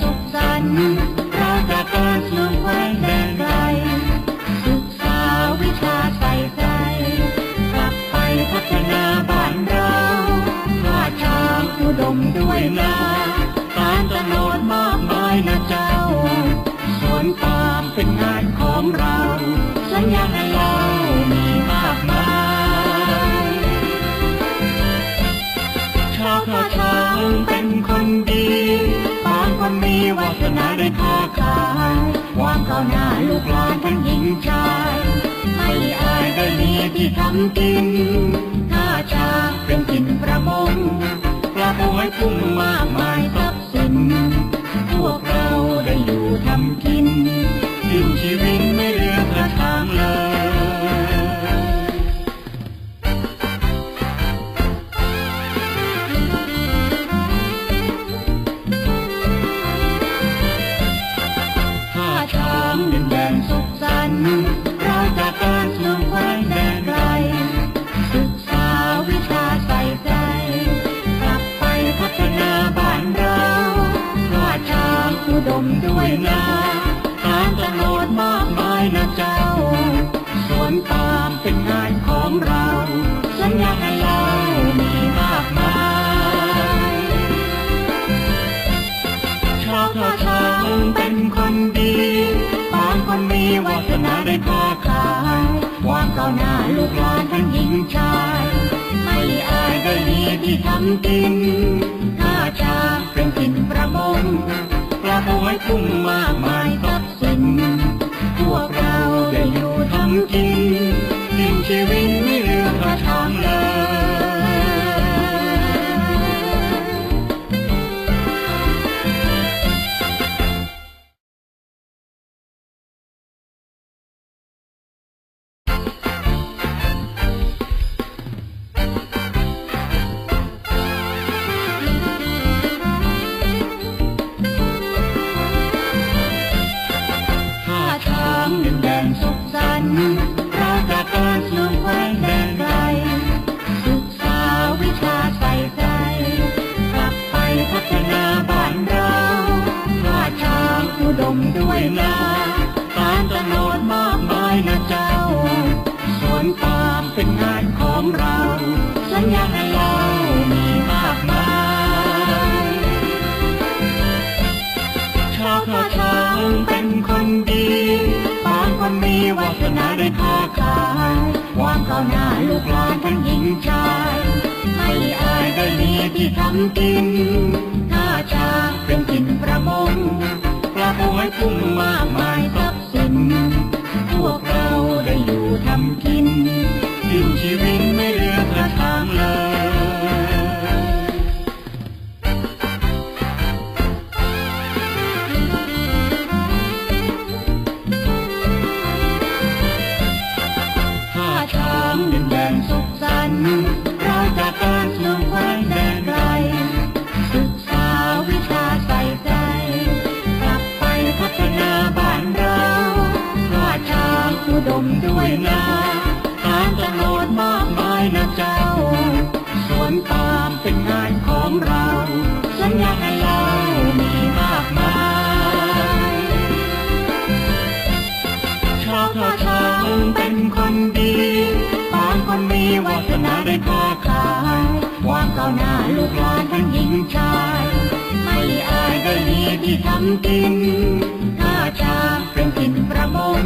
สุขสันต์เราจะการสู่แคว้แดนไกลศึกษาวิชาใส่ใจกลับไปพัฒนาบ้านเราข้าช้างอุดมด้วยนาการตโนดมากมายนะเจ้าสวนปา ค้าขาย วางเข้าหน้าลูกหลานทั้งหญิงชายไม่อายได้มีที่ทำกินท่าช้าเป็นกินประมงปลาหอยกุ้งมากมายท นาการตโนดมากมายนะเจ้าสวนปามเป็นงานของเราสัญญาให้เรามีมากมายชาวท่าช้างเป็นคนดีบางคนมีวาสนาได้ค้าขายวางเข้าหน้าลูกหลานทั้งหญิงชายไม่อายได้มีที่ทำกินท่าช้าเป็นกินประมงายกุ้งมากมายทรัพย์สินพวกเราได้อยู่ทำกิน สัญญาให้เรามีมากมายชาวท่าช้างเป็นคนดีบางคนมีวาสนาได้ค้าขายวางเข้าหน้าลูกหลานทั้งหญิงชายไม่อายได้มีที่ทำกินท่าช้างเป็นกินประมงปลาหอยกุ้งมากมาย ด้วยนาการตโนดมากมายนะเจ้า สวนปาล์มเป็นงานของเรา สัญญาให้เรามีมากมายชาวท่าช้างเป็นคนดีบางคนมีวาสนาได้ค้าขายวางเข้าหน้าลูกหลานทั้งหญิงชาย ไม่อายได้มีที่ทำกินท่าช้างเป็นกินประมง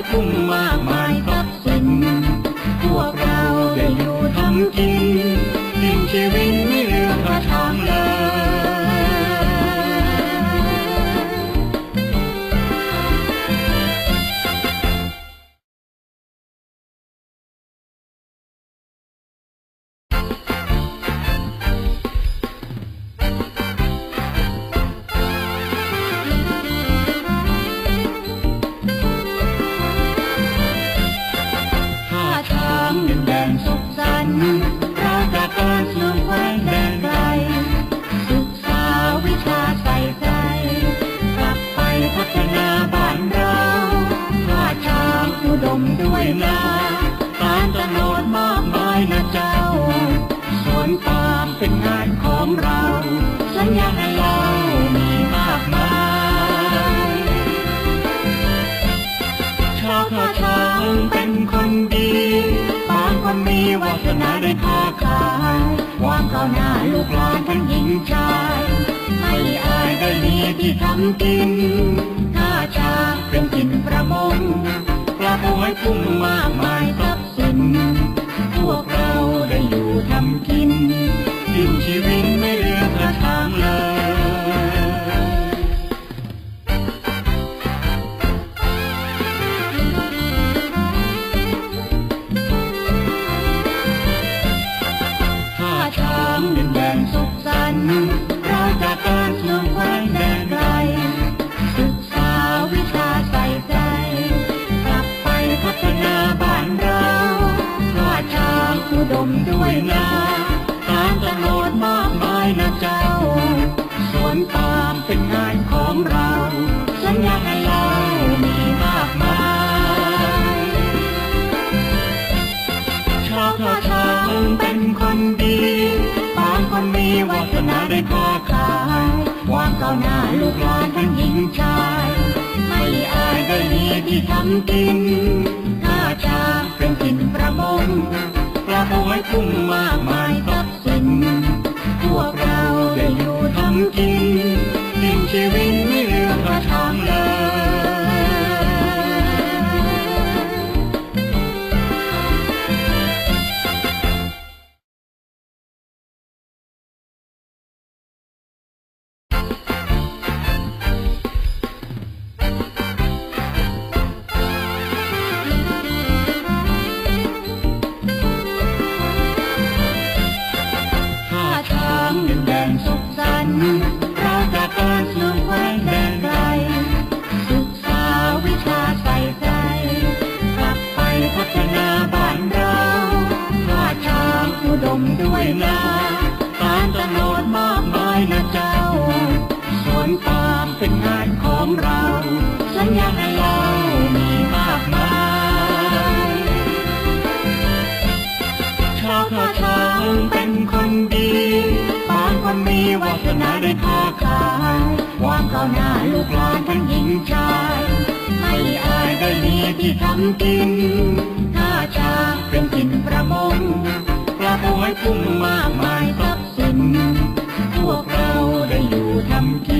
ายกุ้งมากมายทรัพย์สินพวกเราได้อยู่ทำกินยิ่งชีวิตไม่เหลือกระทางเลย ขสันต์เราจะการสู่แคว้นแดนไกลศึกษาวิชาใส่ใจกลับไปพัฒนาบ้านเราข้าช้างอุดมด้วยน้ำ นาได้ค้าขายความก้าวหน้าลูกหลานทั้งหญิงชาย ให้อายได้ดีที่ทำกิน ดมด้วยนาตามตำรวจมากมายนะเจ้า สวนปามเป็นงานของเราสัญญาให้เรามีมากมายชาวท่าทางเป็นคนดีบางคนมีวาสนาได้ค้าขายความก้าวหน้าลูกหลานทั้งหญิงชาย ไม่อายได้ดีที่ทำกิน ลา นต์เราจากการสู่แคว้นแดนไกลศึกษาวิชาใส่ใจกลับไปพัฒนาบ้านเราท่าทางอุดมด้วยนาตามตำรวจมากมายนะเจ้าสวนปามเป็นงานของเราสัญญาให้เรามีมากมายชาวท่าทางเป็นคน วัฒนาได้ค้าขาย ความก้าวหน้าลูกหลานทั้งหญิงชายให้อายได้ดีที่ทำกินถ้าจะเป็นกินประมงปลาหอยพุ่งมากมายทรัพย์สินพวกเราได้อยู่ทำกิน